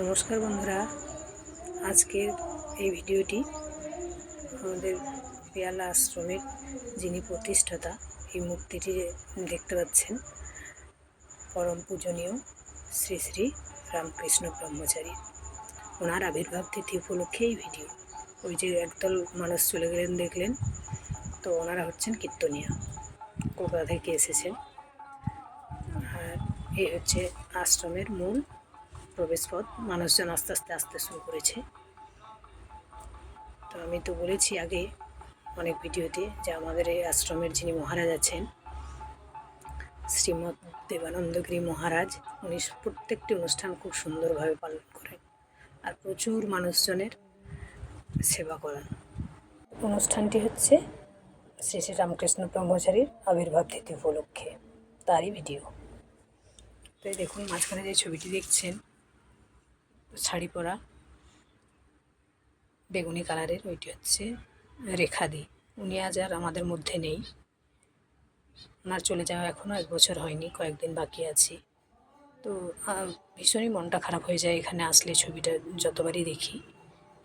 নমস্কার বন্ধুরা। আজকের এই ভিডিওটি আমাদের পেয়ালা আশ্রমের যিনি প্রতিষ্ঠাতা, এই মূর্তিটি দেখতে পাচ্ছেন। পরম পূজনীয় শ্রী শ্রী রামকৃষ্ণ ব্রহ্মচারী। ওনার আবির্ভাব তিথি উপলক্ষে এই ভিডিও। ওই যে একদল মানুষ চলে গেলেন, দেখলেন। তো ওনারা হচ্ছেন কীর্তনিয়া। কলকাতা থেকে এসেছেন। আর এই হচ্ছে আশ্রমের মূল প্রবেশপথ মানুষজন আস্তে আস্তে, আসতে শুরু করেছে। তো আমি তো বলেছি আগে অনেক ভিডিওতে যে আমাদের এই আশ্রমের যিনি মহারাজ আছেন, শ্রীমৎ দেবানন্দগিরি মহারাজ, উনি প্রত্যেকটি অনুষ্ঠান খুব সুন্দরভাবে পালন করেন আর প্রচুর মানুষজনের সেবা করেন। অনুষ্ঠানটি হচ্ছে শ্রী শ্রী রামকৃষ্ণ ব্রহ্মচারীর আবির্ভাব তিথি উপলক্ষে, তারই ভিডিও। তো এই দেখুন, মাঝখানে যে ছবিটি দেখছেন শাড়ি পরা। বেগুনি কালারের, ওইটি হচ্ছে রেখাদি উনি আজ আর আমাদের মধ্যে নেই। ওনার চলে যাওয়া এখনও এক বছর হয়নি, কয়েকদিন বাকি আছি। তো ভীষণই মনটা খারাপ হয়ে যায় এখানে আসলে ছবিটা যতবারই দেখি।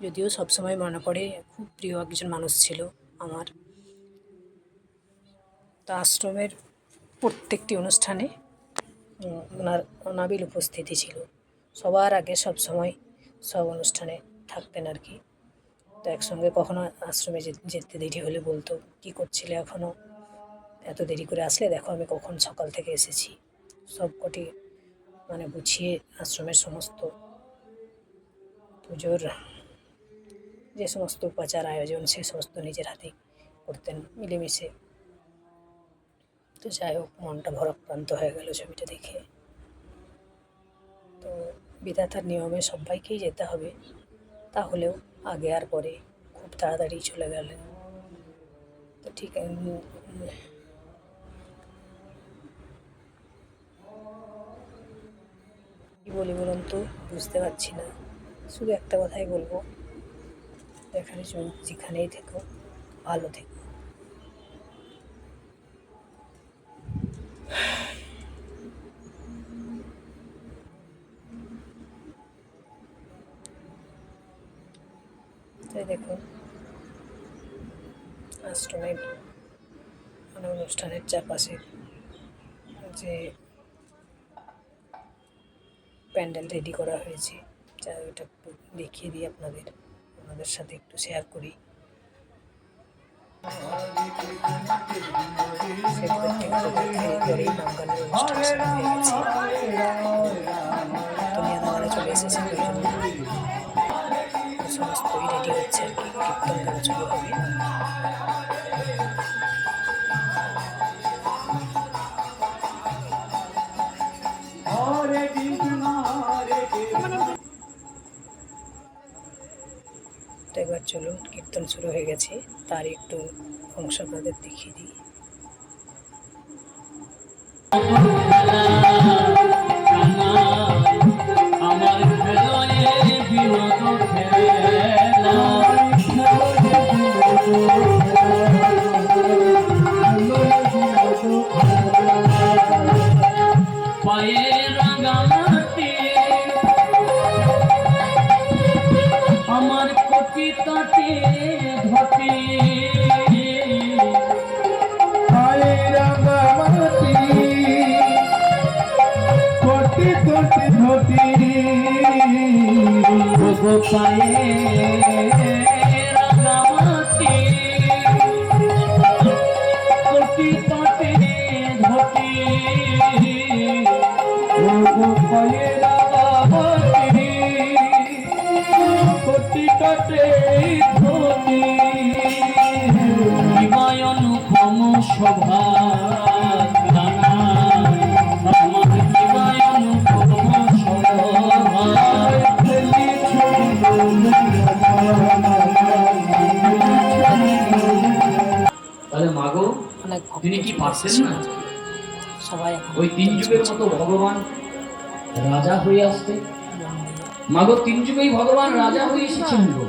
যদিও সবসময় মনে পড়ে, খুব প্রিয় একজন মানুষ ছিল আমার। তো আশ্রমের প্রত্যেকটি অনুষ্ঠানে ওনার অনাবিল উপস্থিতি ছিল। সবার আগে সব সময় সব অনুষ্ঠানে থাকতেন আর কি। তো একসঙ্গে কখনো আশ্রমে যেতে দেরি হলে বলতো, কি করছিলে এখনও এত দেরি করে আসলে? দেখো আমি কখন সকাল থেকে এসেছি। সব কটি মানে গুছিয়ে আশ্রমের সমস্ত পুজোর যে সমস্ত উপাচার, আয়োজন, সে সমস্ত নিজের হাতেই করতেন মিলেমিশে। তো যাই হোক, মনটা ভরাক্রান্ত হয়ে গেল ছবিটা দেখে। বিধাতার নিয়মে সবাইকেই যেতে হবে, তাহলেও আগে আর পরে খুব তাড়াতাড়ি চলে গেলেন। তো ঠিক কী বলি বলুন তো? বুঝতে পারছি না। শুধু একটা কথাই বলব, এখানে যেখানেই থেকো, ভালো থেকো। তাই দেখুন। আশ্রমের মানে অনুষ্ঠানের চারপাশে যে প্যান্ডেল রেডি করা হয়েছে, যা ওটা দেখিয়ে দিই আপনাদের আপনাদের সাথে একটু শেয়ার করি। সে প্রত্যেক এবার চলুন কীর্তন শুরু হয়ে গেছে। তার একটু অংশ আপনাদের দেখিয়ে দিই। আমার কটি তাতে ধটি কোটি কোটি ধটি পায়ে তিনি কি পারছেন না? সবাই ওই তিন যুগের মতো ভগবান রাজা হয়ে আসতে। মাগো তিন যুগেই ভগবান রাজা হয়ে এসেছিলেন গো।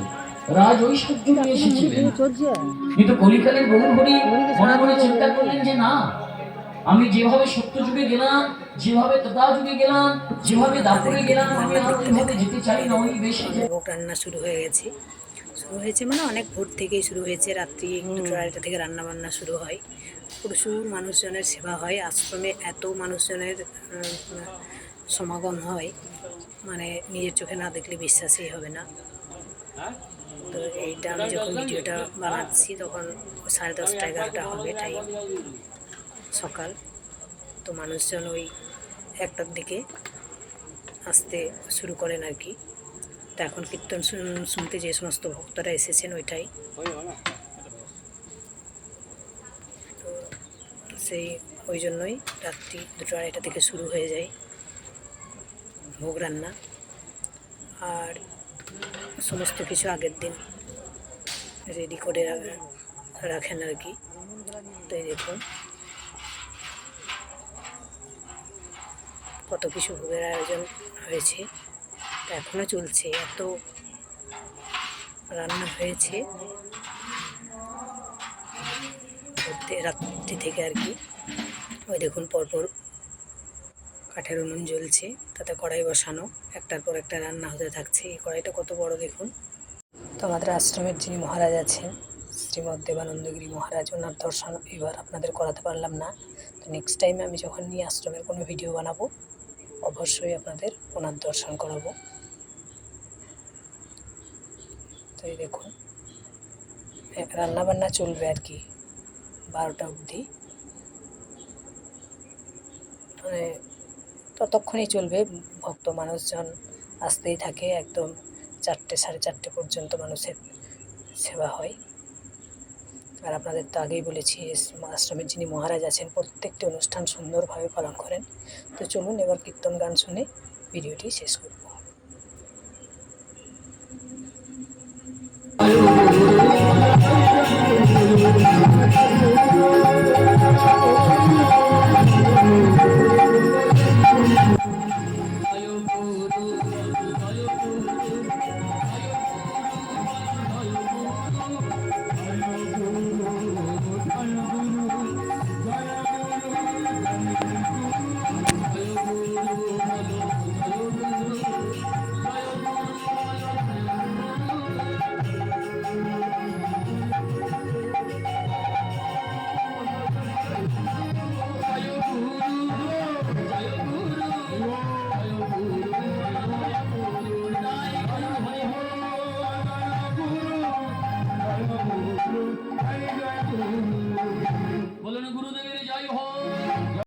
রাজ ঐশ্বর্য নিয়ে এসেছিলেন। কিন্তু কলিকালের বহু হরি মনে মনে চিন্তা করলেন যে না আমি যেভাবে সত্য যুগে গেলাম যেভাবে তোতা যুগে গেলাম যেভাবে দাপুরে গেলাম আমি আর ওইভাবে যেতে চাই না ওই বেশি ভোগ রান্না শুরু হয়ে গেছে। শুরু হয়েছে মানে অনেক ভোর থেকেই শুরু হয়েছে। রাত্রি দুটো আড়াইটা থেকে রান্না বান্না শুরু হয়। প্রচুর মানুষজনের সেবা হয়। আশ্রমে এত মানুষজনের সমাগম হয়। মানে নিজের চোখে না দেখলে বিশ্বাসই হবে না। তো এইটা আমি যখন ভিডিওটা বানাচ্ছি তখন সাড়ে দশটা, এগারোটা হবে টাইম সকাল। তো মানুষজন ওই একটার দিকে আসতে শুরু করেন আর কি। তো এখন কীর্তন শুন- শুনতে যে সমস্ত ভক্তরা এসেছেন ওইটাই। সেই, ওই জন্যই রাত্রি দুটো আড়াইটা থেকে শুরু হয়ে যায়। ভোগ রান্না আর সমস্ত কিছু আগের দিন রেডি করে রাখেন আর কি। তো দেখুন। কত কিছু ভোগের আয়োজন হয়েছে। এখনও চলছে, এত রান্না হয়েছে। রাত্রি থেকে আর কি। ওই দেখুন পরপর কাঠের উনুন জ্বলছে, তাতে কড়াই বসানো, একটার পর একটা রান্না হতে থাকছে। এই কড়াইটা কত বড় দেখুন। তো আমাদের আশ্রমের যিনি মহারাজ আছেন শ্রীমৎ দেবানন্দগিরি মহারাজ, ওনার দর্শন এবার আপনাদের করাতে পারলাম না। তো নেক্সট টাইমে আমি যখন নিয়ে আশ্রমের কোনো ভিডিও বানাবো, অবশ্যই আপনাদের ওনার দর্শন করাবো। তো এই দেখুন রান্না বান্না চলবে আর কি, বারোটা অবধি। মানে ততক্ষণই চলবে। ভক্ত মানুষজন আসতেই থাকে, একদম চারটে, সাড়ে চারটে পর্যন্ত মানুষের সেবা হয়। আর আপনাদের তো আগেই বলেছি আশ্রমের যিনি মহারাজ আছেন, প্রত্যেকটি অনুষ্ঠান সুন্দরভাবে পালন করেন। তো চলুন এবার কীর্তন গান শুনে ভিডিওটি শেষ করব।